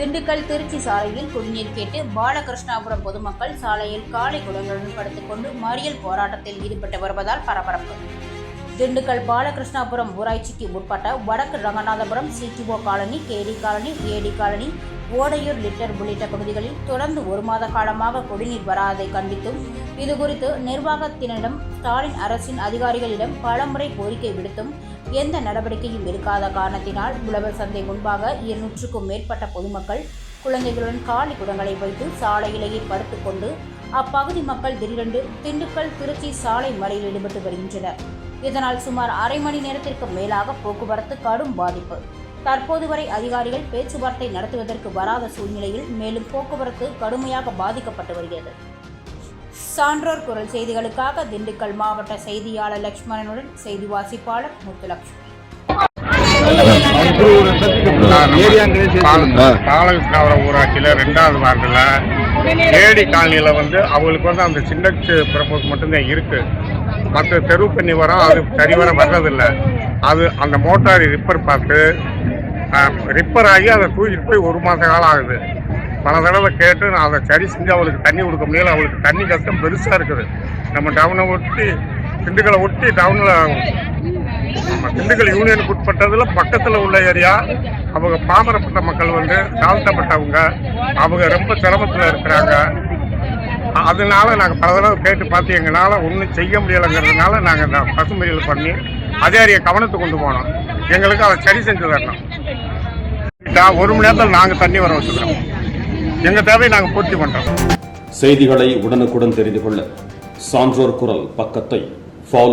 திண்டுக்கல் திருச்சி சாலையில் குடிநீர் கேட்டு பாலகிருஷ்ணாபுரம் பொதுமக்கள் சாலையில் காலை குடங்களுடன் படுத்துக்கொண்டு மறியல் போராட்டத்தில் ஈடுபட்டு வருவதால் பரபரப்பு. திண்டுக்கல் பாலகிருஷ்ணாபுரம் ஊராட்சிக்கு உட்பட்ட வடக்கு Ranganathapuram CTO colony KD colony AD colony Odaiyur litre உள்ளிட்ட பகுதிகளில் தொடர்ந்து ஒரு மாத காலமாக குடிநீர் வராதை கண்டித்தும் இதுகுறித்து நிர்வாகத்தினரிடம் ஸ்டாலின் அரசின் அதிகாரிகளிடம் பலமுறை கோரிக்கை விடுத்தும் எந்த நடவடிக்கையும் எடுக்காத காரணத்தினால் உழவர் சந்தை முன்பாக இருநூற்றுக்கும் மேற்பட்ட பொதுமக்கள் குழந்தைகளுடன் காலி குடங்களை வைத்து சாலையிலேயே படுத்துக்கொண்டு அப்பகுதி மக்கள் திடீரென்று திண்டுக்கல் திருச்சி சாலை மறையில் ஈடுபட்டு வருகின்றனர். இதனால் சுமார் அரை மணி நேரத்திற்கு மேலாக போக்குவரத்து கடும் பாதிப்பு. தற்போது வரை அதிகாரிகள் பேச்சுவார்த்தை நடத்துவதற்கு வராத சூழ்நிலையில் மேலும் போக்குவரத்து கடுமையாக பாதிக்கப்பட்டு வருகிறது. சான்றோர் குரல் செய்திகளுக்காக திண்டுக்கல் மாவட்ட செய்தியாளர் லட்சுமணனுடன் செய்தி வாசிப்பாளர் முத்துலட்சுமி ஊராட்சியில் ரெண்டாவது வார்டில் ஏடி காலனியில் வந்து அவங்களுக்கு வந்து அந்த சின்ன ப்ரப்போஸ் மட்டும்தான் இருக்கு. மற்ற தெரு தண்ணி வரும் அது சரிவர வர்றதில்லை. அது அந்த மோட்டார் ரிப்பேர் பார்த்து ரிப்பேர் ஆகி அதை தூக்கிட்டு போய் ஒரு மாத காலம் ஆகுது. பல தடவை கேட்டு நான் அதை சரி செஞ்சு அவளுக்கு தண்ணி கொடுக்க முடியல. அவளுக்கு தண்ணி கஷ்டம் பெருசாக இருக்குது. நம்ம டவுனை ஒட்டி திண்டுக்கலை ஒட்டி டவுனில் நம்ம திண்டுக்கல் யூனியனுக்கு உட்பட்டதில் பக்கத்தில் உள்ள ஏரியா. அவங்க பாமரப்பட்ட மக்கள் வந்து தாழ்த்தப்பட்டவங்க. அவங்க ரொம்ப சிரமத்தில் இருக்கிறாங்க. அதனால நாங்கள் பல தடவை கேட்டு பார்த்து எங்களால் ஒன்றும் செய்ய முடியலைங்கிறதுனால நாங்கள் இந்த பசுமையில் பண்ணி அதிகாரியை கவனத்துக்கு கொண்டு போனோம். எங்களுக்கு அதை சரி செஞ்சு தரணும். ஒரு மணி நேரத்தில் நாங்கள் தண்ணி வர வச்சுக்கிறோம். எங்கள் தேவையை நாங்கள் பூர்த்தி பண்ணுறோம் செய்திகளை உடனுக்குடன் தெரிந்து கொள்ள சான்றோர் குரல் பக்கத்தை